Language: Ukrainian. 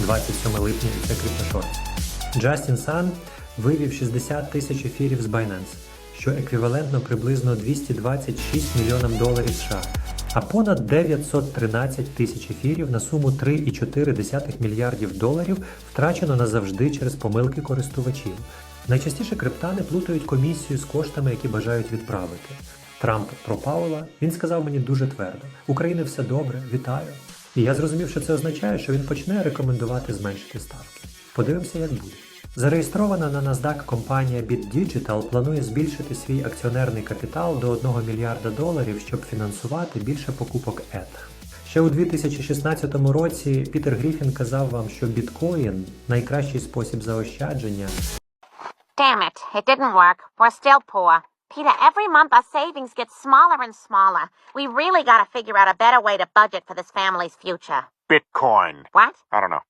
27 липня це CryptoShort. Джастін Сан вивів 60 тисяч ефірів з Binance, що еквівалентно приблизно 226 мільйонам доларів США, а понад 913 тисяч ефірів на суму 3,4 мільярдів доларів втрачено назавжди через помилки користувачів. Найчастіше криптани плутають комісію з коштами, які бажають відправити. Трамп про Паула він сказав мені дуже твердо: України все добре, вітаю. І я зрозумів, що це означає, що він почне рекомендувати зменшити ставки. Подивимося, як буде. Зареєстрована на NASDAQ компанія BitDigital планує збільшити свій акціонерний капітал до 1 мільярда доларів, щоб фінансувати більше покупок ETH. Ще у 2016 році Пітер Гріфін казав вам, що біткоін найкращий спосіб заощадження, Damn it, it didn't work. We're still poor. Peter, every month our savings get smaller and smaller. We really gotta figure out a better way to budget for this family's future. Bitcoin. What? I don't know.